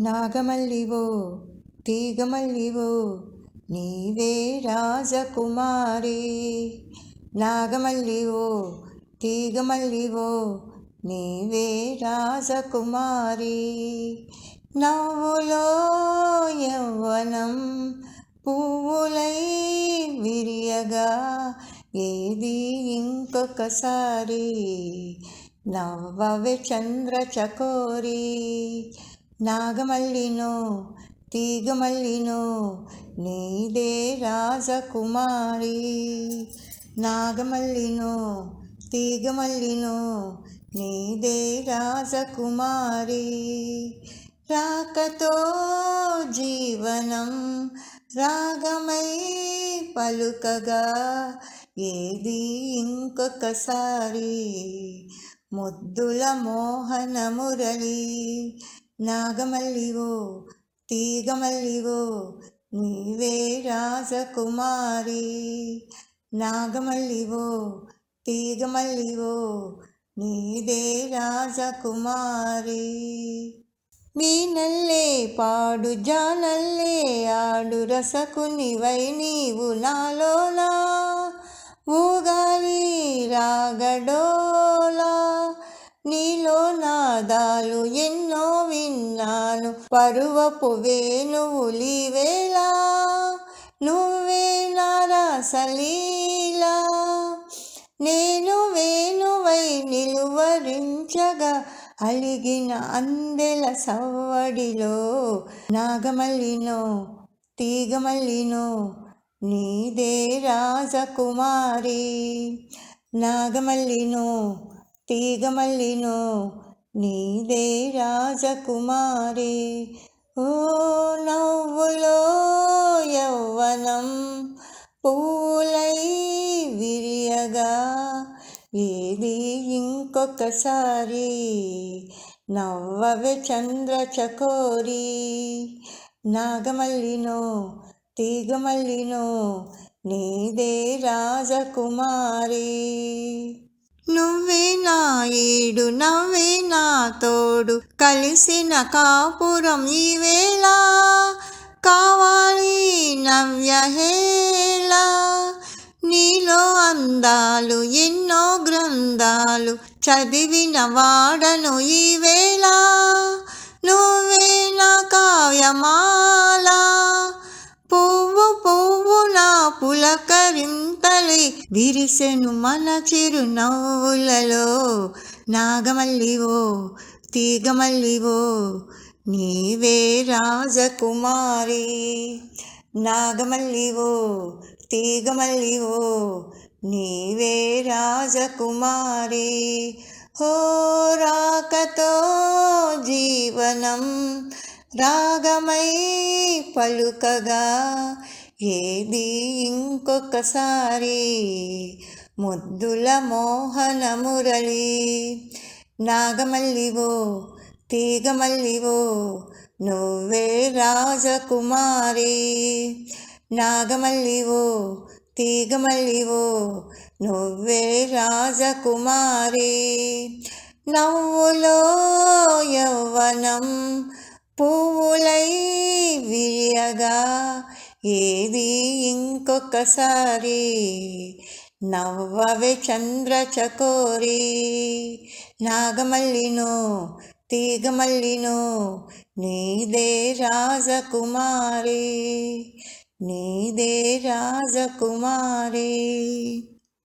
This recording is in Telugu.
నాగమల్లివో తీగమల్లివో నీవే రాజకుమారి. నాగమల్లివో తీగమల్లివో నీవే రాజకుమారి. నవ్వులో యవ్వనం పువ్వులై విరియగా ఏది ఇంకొకసారి నవ్వవే చంద్ర చకోరి నాగమల్లినో తీగమల్లినో నీదే రాజకుమారి. నాగమల్లినో తీగమల్లినో నీదే రాజకుమారి. రాకతో జీవనం రాగమై పలుకగా ఏది ఇంకొకసారి ముద్దుల మోహన మురళి నాగమల్లివో తీగమల్లివో నీవే రాజకుమారి. నాగమల్లివో తీగమల్లివో నీదే రాజకుమారి. మీనల్లే పాడు జానల్లే ఆడు రసకునివై నీవు నాలోలా ఊగాలి రాగడోలా నీలోనా నాదాలు ఎన్నో విన్నాను. పరువపు వేణువులివేళ నువ్వే నారాసలీలా నేను వేణువై నిలువరించగా అలిగిన అందెల సవ్వడిలో నాగమల్లినో తీగమల్లినో నీదే రాజకుమారి. నాగమల్లినో తీగమల్లినో నీదే రాజకుమారి. ఓ నవ్వులో యవ్వనం పూలై విరియగా ఏది ఇంకొకసారి నవ్వవే చంద్ర చకోరి నాగమల్లినో తీగమల్లినో నీదే రాజకుమారి. నువ్వే నా ఏడు నవ్వే నా తోడు. కలిసిన కాపురం ఈవేళ కావాలి నవ్యహేళ నీలో అందాలు ఎన్నో గ్రంథాలు చదివిన వాడను ఈవేళ పులకరింతలై విరిసెను మన చిరునవ్వులలో. నాగమల్లివో తీగమల్లివో నీవే రాజకుమారి. నాగమల్లివో తీగమల్లివో నీవే రాజకుమారి. హో రాకతో జీవనం రాగమై పలుకగా ఏది ఇంకొకసారి? ముద్దుల మోహన మురళి నాగమల్లివో తీగమల్లివో నువ్వే రాజకుమారి. నాగమల్లివో తీగమల్లివో నువ్వే రాజకుమారి. నవ్వులో యవ్వనం పువ్వులై విరియగా ఏది ఇంకొకసారి? నవ్వవే చంద్ర చకోరి నాగమల్లినో తీగమల్లినో నీదే రాజకుమారి. నీదే రాజకుమారి.